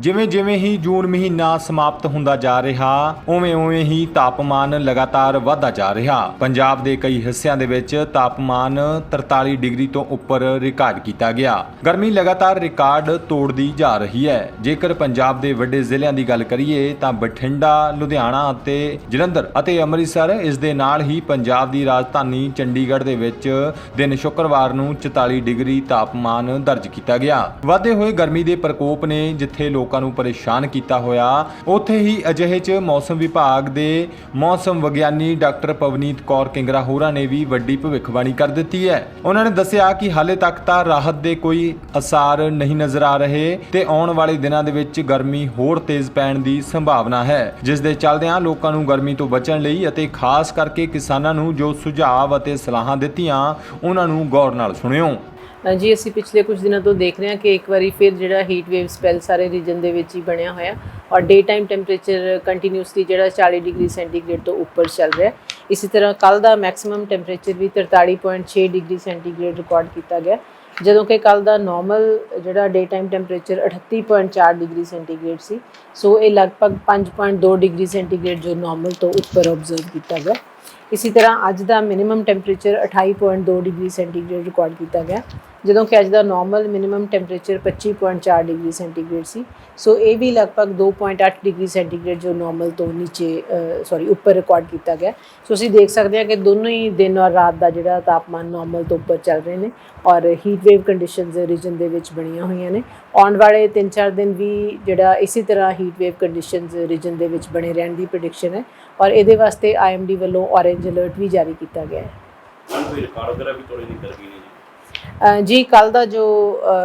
ਜਿਵੇਂ ਜਿਵੇਂ ਹੀ ਜੂਨ ਮਹੀਨਾ ਸਮਾਪਤ ਹੁੰਦਾ ਜਾ ਰਿਹਾ ਉਵੇਂ-ਉਵੇਂ ਹੀ ਤਾਪਮਾਨ ਲਗਾਤਾਰ ਵਧਦਾ ਜਾ ਰਿਹਾ। ਪੰਜਾਬ ਦੇ ਕਈ ਹਿੱਸਿਆਂ ਦੇ ਵਿੱਚ ਤਾਪਮਾਨ 43 ਡਿਗਰੀ ਤੋਂ ਉੱਪਰ ਰਿਕਾਰਡ ਕੀਤਾ ਗਿਆ। ਗਰਮੀ ਲਗਾਤਾਰ ਰਿਕਾਰਡ ਤੋੜਦੀ ਜਾ ਰਹੀ ਹੈ। ਜੇਕਰ ਪੰਜਾਬ ਦੇ ਵੱਡੇ ਜ਼ਿਲ੍ਹਿਆਂ ਦੀ ਗੱਲ ਕਰੀਏ, ਤਾਂ ਬਠਿੰਡਾ, ਲੁਧਿਆਣਾ ਅਤੇ ਜਲੰਧਰ ਅਤੇ ਅੰਮ੍ਰਿਤਸਰ ਇਸ ਦੇ ਨਾਲ ਹੀ ਪੰਜਾਬ ਦੀ ਰਾਜਧਾਨੀ ਚੰਡੀਗੜ੍ਹ ਦੇ ਵਿੱਚ ਦਿਨ ਸ਼ੁੱਕਰਵਾਰ ਨੂੰ 44 ਡਿਗਰੀ ਤਾਪਮਾਨ ਦਰਜ ਕੀਤਾ ਗਿਆ। ਵਧਦੇ ਹੋਏ ਗਰਮੀ ਦੇ ਪ੍ਰਕੋਪ ਨੇ ਜਿੱਥੇ ਲੋਕ ਲੋਕਾਂ ਨੂੰ ਪਰੇਸ਼ਾਨ ਕੀਤਾ ਹੋਇਆ। ਉੱਥੇ ਹੀ ਅਜਿਹੇ 'ਚ ਮੌਸਮ ਵਿਭਾਗ ਦੇ ਮੌਸਮ ਵਿਗਿਆਨੀ ਡਾਕਟਰ ਪਵਨੀਤ ਕੌਰ ਕਿੰਗਰਾ ਹੋਰਾਂ ਨੇ ਵੀ ਵੱਡੀ ਭਵਿੱਖਬਾਣੀ ਕਰ ਦਿੱਤੀ ਹੈ। ਉਹਨਾਂ ਨੇ ਦੱਸਿਆ ਕਿ ਹਾਲੇ ਤੱਕ ਤਾਂ ਰਾਹਤ ਦੇ ਕੋਈ ਅਸਾਰ ਨਹੀਂ ਨਜ਼ਰ ਆ ਰਹੇ ਤੇ ਆਉਣ ਵਾਲੇ ਦਿਨਾਂ ਦੇ ਵਿੱਚ ਗਰਮੀ ਹੋਰ ਤੇਜ਼ ਪੈਣ ਦੀ ਸੰਭਾਵਨਾ ਹੈ। ਜਿਸ ਦੇ ਚੱਲਦਿਆਂ ਲੋਕਾਂ ਨੂੰ ਗਰਮੀ ਤੋਂ ਬਚਣ ਲਈ ਅਤੇ ਖਾਸ ਕਰਕੇ ਕਿਸਾਨਾਂ ਨੂੰ ਜੋ ਸੁਝਾਅ ਅਤੇ ਸਲਾਹਾਂ ਦਿੱਤੀਆਂ, ਉਹਨਾਂ ਨੂੰ ਗੌਰ ਨਾਲ ਸੁਣਿਓ। ਜੀ, ਅਸੀਂ ਪਿਛਲੇ ਕੁਝ ਦਿਨਾਂ ਤੋਂ ਦੇਖ ਰਹੇ ਹਾਂ ਕਿ ਇੱਕ ਵਾਰੀ ਫਿਰ ਜਿਹੜਾ ਹੀਟ ਵੇਵ ਸਪੈਲ ਸਾਰੇ ਰੀਜਨ ਦੇ ਵਿੱਚ ਹੀ ਬਣਿਆ ਹੋਇਆ ਔਰ ਡੇ ਟਾਈਮ ਟੈਂਪਰੇਚਰ ਕੰਟੀਨਿਊਸਲੀ ਜਿਹੜਾ 40 ਡਿਗਰੀ ਸੈਂਟੀਗ੍ਰੇਡ ਤੋਂ ਉੱਪਰ ਚੱਲ ਰਿਹਾ ਹੈ। ਇਸੇ ਤਰ੍ਹਾਂ ਕੱਲ ਦਾ ਮੈਕਸਿਮਮ ਟੈਂਪਰੇਚਰ ਵੀ 43.6 ਡਿਗਰੀ ਸੈਂਟੀਗ੍ਰੇਡ ਰਿਕਾਰਡ ਕੀਤਾ ਗਿਆ ਜਦੋਂ ਕਿ ਕੱਲ ਦਾ ਨਾਰਮਲ ਜਿਹੜਾ day time temperature 38.4 degree centigrade ਸੀ, ਸੋ ਇਹ ਲਗਭਗ 5.2 ਡਿਗਰੀ ਸੈਂਟੀਗ੍ਰੇਡ ਜੋ ਨਾਰਮਲ ਤੋਂ ਉੱਪਰ ਆਬਜ਼ਰਵ ਕੀਤਾ ਗਿਆ ਇਸੇ ਤਰ੍ਹਾਂ ਅੱਜ ਦਾ minimum temperature 28.2 degree centigrade record ਕੀਤਾ ਗਿਆ ਜਦੋਂ ਕਿ ਅੱਜ ਦਾ normal minimum temperature 25.4 degree centigrade ਸੀ। ਸੋ ਇਹ ਵੀ ਲਗਭਗ 2.8 ਡਿਗਰੀ ਸੈਂਟੀਗ੍ਰੇਡ ਜੋ ਨਾਰਮਲ ਤੋਂ ਨੀਚੇ ਸੌਰੀ ਉੱਪਰ ਰਿਕਾਰਡ ਕੀਤਾ ਗਿਆ। ਸੋ ਅਸੀਂ ਦੇਖ ਸਕਦੇ ਹਾਂ ਕਿ ਦੋਨੋਂ ਹੀ ਦਿਨ ਔਰ ਰਾਤ ਦਾ ਜਿਹੜਾ ਤਾਪਮਾਨ ਨਾਰਮਲ ਤੋਂ ਉੱਪਰ ਚੱਲ ਰਹੇ ਨੇ ਔਰ ਹੀਟ ਵੇਵ ਕੰਡੀਸ਼ਨਸ ਰੀਜਨ ਦੇ ਵਿੱਚ ਬਣੀਆਂ ਹੋਈਆਂ ਨੇ। ਆਉਣ ਵਾਲੇ 3-4 ਦਿਨ ਵੀ ਜਿਹੜਾ ਇਸੇ ਤਰ੍ਹਾਂ ਹੀਟ ਵੇਵ ਕੰਡੀਸ਼ਨਸ ਰੀਜਨ ਦੇ ਵਿੱਚ ਬਣੇ ਰਹਿਣ ਦੀ ਪ੍ਰੈਡਿਕਸ਼ਨ ਹੈ ਔਰ ਇਹਦੇ ਵਾਸਤੇ ਆਈਐਮਡੀ ਵੱਲੋਂ ਔਰੇਂਜ ਅਲਰਟ ਵੀ ਜਾਰੀ ਕੀਤਾ ਗਿਆ ਹੈ। ਕੋਈ ਰਿਕਾਰਡ ਵਗੈਰਾ ਵੀ ਤੋੜੇ ਨਹੀਂ ਕਰ ਗਈ ਨੇ ਜੀ? ਜੀ ਕੱਲ ਦਾ ਜੋ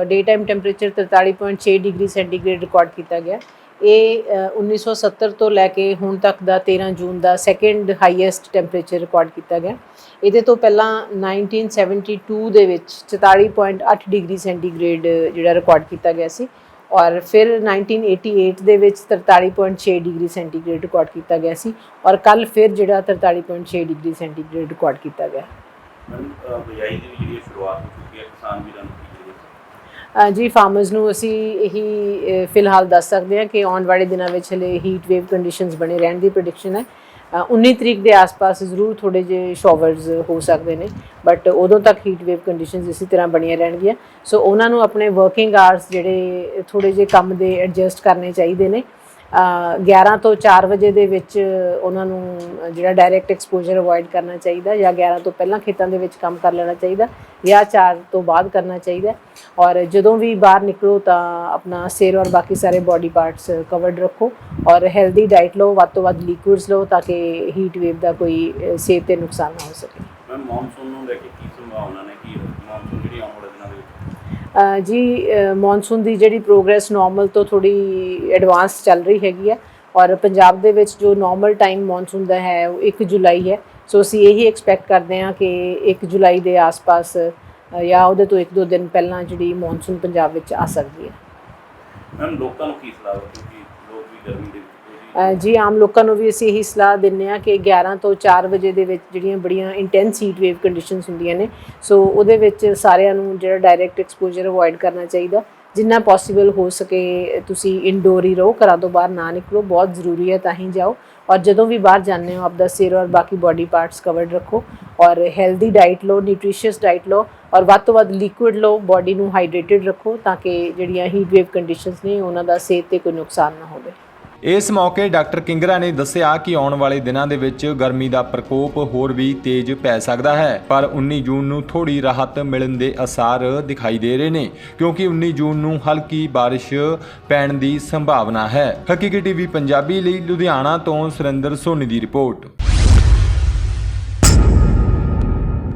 day time temperature 43.6 degree centigrade record ਕੀਤਾ ਗਿਆ। ਇਹ ਅ, 1970 ਤੋਂ ਲੈ ਕੇ ਹੁਣ ਤੱਕ ਦਾ 13 ਜੂਨ ਦਾ ਸੈਕੰਡ ਹਾਈਐਸਟ ਟੈਂਪਰੇਚਰ ਰਿਕਾਰਡ ਕੀਤਾ ਗਿਆ। ਇਹਦੇ ਤੋਂ ਪਹਿਲਾਂ 1972 ਦੇ ਵਿੱਚ 44.8 ਡਿਗਰੀ ਸੈਂਟੀਗ੍ਰੇਡ ਜਿਹੜਾ ਰਿਕਾਰਡ ਕੀਤਾ ਗਿਆ ਸੀ। ਔਰ ਫਿਰ 1988 ਦੇ ਵਿੱਚ 43.6 ਡਿਗਰੀ ਸੈਂਟੀਗ੍ਰੇਡ ਰਿਕਾਰਡ ਕੀਤਾ ਗਿਆ ਸੀ। ਔਰ ਕੱਲ ਫਿਰ ਜਿਹੜਾ 43.6 ਡਿਗਰੀ ਸੈਂਟੀਗ੍ਰੇਡ ਰਿਕਾਰਡ ਕੀਤਾ ਗਿਆ। ਮੈਡਮ ਬਿਜਾਈ ਦੀ ਜਿਹੜੀ ਸ਼ੁਰੂਆਤ ਹੋ ਚੁੱਕੀ ਹੈ ਕਿਸਾਨ ਵੀਰਾਂ ਨੂੰ ਕੀ ਜਿਹੜੇ ਅ, ਜੀ ਫਾਰਮਰਸ ਨੂੰ ਅਸੀਂ ਇਹੀ ਫਿਲਹਾਲ ਦੱਸ ਸਕਦੇ ਹਾਂ ਕਿ ਆਉਣ ਵਾਲੇ ਦਿਨਾਂ ਵਿੱਚ ਹਲੇ ਹੀਟ ਵੇਵ ਕੰਡੀਸ਼ਨਸ ਬਣੇ ਰਹਿਣ ਦੀ ਪ੍ਰੈਡਿਕਸ਼ਨ ਹੈ। ਅ, 19 ਤਰੀਕ ਦੇ ਆਸ-ਪਾਸ ਜ਼ਰੂਰ ਥੋੜੇ ਜਿਹੇ ਸ਼ਾਵਰਸ ਹੋ ਸਕਦੇ ਨੇ ਬਟ ਉਦੋਂ ਤੱਕ ਹੀਟ ਵੇਵ ਕੰਡੀਸ਼ਨਸ ਇਸੇ ਤਰ੍ਹਾਂ ਬਣੀਆਂ ਰਹਿਣਗੀਆਂ। ਸੋ ਉਹਨਾਂ ਨੂੰ ਆਪਣੇ ਵਰਕਿੰਗ ਆਵਰਸ ਜਿਹੜੇ ਥੋੜੇ ਜਿਹੇ ਕੰਮ ਦੇ ਐਡਜਸਟ ਕਰਨੇ ਚਾਹੀਦੇ ਨੇ। 11 ਤੋਂ 4 ਵਜੇ ਦੇ ਵਿੱਚ ਉਹਨਾਂ ਨੂੰ, ਜਿਹੜਾ ਡਾਇਰੈਕਟ ਐਕਸਪੋਜ਼ਰ ਅਵੋਇਡ ਕਰਨਾ ਚਾਹੀਦਾ ਜਾਂ 11 ਤੋਂ ਪਹਿਲਾਂ ਖੇਤਾਂ ਦੇ ਵਿੱਚ ਕੰਮ ਕਰ ਲੈਣਾ ਚਾਹੀਦਾ ਜਾਂ 4 ਤੋਂ ਬਾਅਦ ਕਰਨਾ ਚਾਹੀਦਾ। ਔਰ ਜਦੋਂ ਵੀ ਬਾਹਰ ਨਿਕਲੋ ਤਾਂ ਆਪਣਾ ਸਿਰ ਔਰ ਬਾਕੀ ਸਾਰੇ ਬਾਡੀ ਪਾਰਟਸ ਕਵਰਡ ਰੱਖੋ ਔਰ ਹੈਲਦੀ ਡਾਈਟ ਲਓ, ਵੱਧ ਤੋਂ ਵੱਧ ਲਿਕੁਇਡਸ ਲਓ ਤਾਂ ਕਿ ਹੀਟ ਵੇਵ ਦਾ ਕੋਈ ਸਿਹਤ ਤੇ ਨੁਕਸਾਨ ਨਾ ਹੋ ਸਕੇ। ਮੈਮ ਮੌਨਸੂਨ ਨੂੰ ਲੈ ਕੇ ਕੀ ਸੰਭਾਵਨਾ ਨੇ, ਕੀ ਮੌਨਸੂਨ ਜਿਹੜੀ ਆਉਣ ਵਾਲੇ ਦਿਨਾਂ ਦੇ ਵਿੱਚ? ਜੀ ਮੌਨਸੂਨ ਦੀ ਜਿਹੜੀ ਪ੍ਰੋਗਰੈਸ ਨਾਰਮਲ ਤੋਂ ਥੋੜੀ ਐਡਵਾਂਸ ਚੱਲ ਰਹੀ ਹੈਗੀ ਹੈ ਔਰ ਪੰਜਾਬ ਦੇ ਵਿੱਚ ਜੋ ਨਾਰਮਲ ਟਾਈਮ ਮੌਨਸੂਨ ਦਾ ਹੈ, ਉਹ 1 ਜੁਲਾਈ ਹੈ। ਸੋ ਅਸੀਂ ਇਹੀ ਐਕਸਪੈਕਟ ਕਰਦੇ ਹਾਂ ਕਿ 1 ਜੁਲਾਈ ਦੇ ਆਸ-ਪਾਸ ਜਾਂ ਉਹਦੇ ਤੋਂ 1-2 ਦਿਨ ਪਹਿਲਾਂ ਜਿਹੜੀ ਮੌਨਸੂਨ ਪੰਜਾਬ ਵਿੱਚ ਆ ਸਕਦੀ ਹੈ। ਮੈਮ, ਲੋਕਾਂ ਨੂੰ ਕੀ ਸਲਾਹ ਹੈ ਕਿਉਂਕਿ ਲੋਕ ਵੀ ਗਰਮੀ ਦੇ ਜੀ ਆਮ ਲੋਕਾਂ ਨੂੰ ਵੀ ਅਸੀਂ ਇਹੀ ਸਲਾਹ ਦਿੰਨੇ ਆ ਕਿ 11 ਤੋਂ 4 ਵਜੇ ਦੇ ਵਿੱਚ ਜਿਹੜੀਆਂ ਬੜੀਆਂ ਇੰਟੈਂਸ ਹੀਟ ਵੇਵ ਕੰਡੀਸ਼ਨਸ ਹੁੰਦੀਆਂ ਨੇ, ਸੋ ਉਹਦੇ ਵਿੱਚ ਸਾਰਿਆਂ ਨੂੰ ਜਿਹੜਾ ਡਾਇਰੈਕਟ ਐਕਸਪੋਜ਼ਰ ਅਵੋਇਡ ਕਰਨਾ ਚਾਹੀਦਾ। ਜਿੰਨਾ ਪੋਸੀਬਲ ਹੋ ਸਕੇ ਤੁਸੀਂ ਇਨਡੋਰ ਹੀ ਰਹੋ, ਘਰਾਂ ਤੋਂ ਬਾਹਰ ਨਾ ਨਿਕਲੋ, ਬਹੁਤ ਜ਼ਰੂਰੀ ਹੈ ਤਾਂ ਹੀ ਜਾਓ। ਔਰ ਜਦੋਂ ਵੀ ਬਾਹਰ ਜਾਂਦੇ ਹੋ, ਆਪਦਾ ਸਿਰ ਔਰ ਬਾਕੀ ਬਾਡੀ ਪਾਰਟਸ ਕਵਰਡ ਰੱਖੋ ਔਰ ਹੈਲਦੀ ਡਾਈਟ ਲਓ ਨਿਊਟ੍ਰੀਸ਼ੀਅਸ ਡਾਈਟ ਲਓ ਔਰ ਵੱਧ ਤੋਂ ਵੱਧ ਲਿਕੁਇਡ ਲਓ ਬਾਡੀ ਨੂੰ ਹਾਈਡਰੇਟਿਡ ਰੱਖੋ ਤਾਂ ਕਿ ਜਿਹੜੀਆਂ ਹੀਟ ਵੇਵ ਕੰਡੀਸ਼ਨਸ ਨੇ ਉਹਨਾਂ ਦਾ ਸਿਹਤ ਤੇ ਕੋਈ ਨੁਕਸਾਨ ਨਾ ਹੋਵੇ। ਇਸ ਮੌਕੇ ਡਾਕਟਰ ਕਿੰਗਰਾ ਨੇ ਦੱਸਿਆ ਕਿ ਆਉਣ ਵਾਲੇ ਦਿਨਾਂ ਦੇ ਵਿੱਚ ਗਰਮੀ ਦਾ ਪ੍ਰਕੋਪ ਹੋਰ ਵੀ ਤੇਜ਼ ਪੈ ਸਕਦਾ ਹੈ, ਪਰ 19 ਜੂਨ ਨੂੰ ਥੋੜੀ ਰਾਹਤ ਮਿਲਣ ਦੇ ਅਸਾਰ ਦਿਖਾਈ ਦੇ ਰਹੇ ਨੇ, ਕਿਉਂਕਿ 19 ਜੂਨ ਨੂੰ ਹਲਕੀ ਬਾਰਿਸ਼ ਪੈਣ ਦੀ ਸੰਭਾਵਨਾ ਹੈ। ਹਕੀਕੀ ਟੀਵੀ ਪੰਜਾਬੀ ਲਈ ਲੁਧਿਆਣਾ ਤੋਂ ਸੁਰਿੰਦਰ ਸੋਨੀ ਦੀ ਰਿਪੋਰਟ।